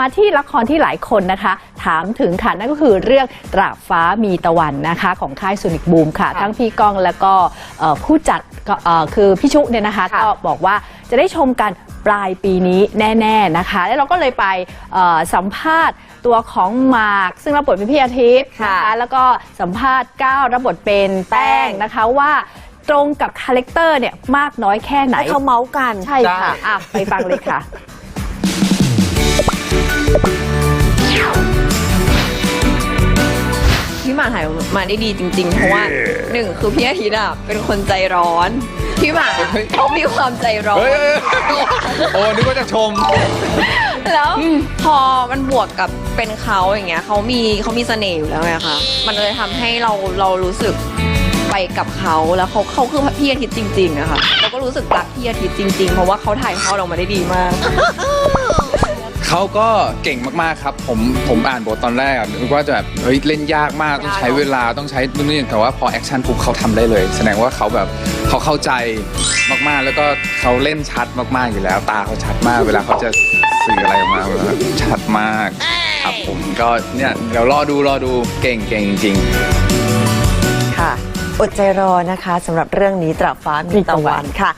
มาที่ละครที่หลายคนนะคะ ถามถึงค่ะนั่นก็คือเรื่องตราบฟ้ามีตะวันนะคะ ของค่ายซูนิกบูมค่ะค่ะทั้งพี่ก้องแล้วก็เอ่อผู้จัดก็เอ่อคือพี่ชุเนี่ยนะคะค่ะก็บอกว่าจะได้ชมกันปลายปีนี้แน่ๆนะคะ แล้วเราก็เลยไปเอ่อสัมภาษณ์ตัวของมาร์คซึ่งรับบทเป็นพี่อาทิตย์นะคะค่ะแล้วก็สัมภาษณ์ก้าวรับบทเป็นแป้งนะคะว่าตรงกับคาแรคเตอร์เนี่ยมากน้อยแค่ไหน ให้เขาเมาส์กัน ใช่ค่ะ อะ ไปฟังเลยค่ะ หมากถ่ายมาได้ดีจริง ๆ เพราะว่าหนึ่งคือพี่อาทิตย์อะเป็นคนใจร้อน พี่หมากอะเขามีความใจร้อน เฮ้ยโอ้นึกว่าจะชม แล้วพอมันบวกกับเป็นเขาอย่างเงี้ยเขามีเขามีเสน่ห์อยู่แล้วไงคะมันเลยทำให้เราเรารู้สึกไปกับเขาแล้วเขาเขาคือพี่อาทิตย์จริงๆอะค่ะเราก็รู้สึกรักพี่อาทิตย์จริง ๆ เพราะว่าเขาถ่ายทอดออกมาได้ดีมาก เขาก็เก่งมากๆครับ ผมผมอ่านบทตอนแรกอะนึกว่าจะแบบเฮ้ยเล่นยากมากต้องใช้เวลาต้องใช้นู่นนี่แต่ว่าพอแอคชั่นปุ๊บเขาทำได้เลย แสดงว่าเขาแบบเขาเข้าใจมากๆ แล้วก็เขาเล่นชัดมากๆอยู่แล้ว ตาเขาชัดมาก เวลาเขาจะสื่ออะไรออกมาแบบชัดมากครับผมก็เนี่ยเดี๋ยวรอดูรอดูเก่งเก่งจริงๆค่ะ อดใจรอนะคะสำหรับเรื่องนี้ตราบฟ้ามีตะวันค่ะ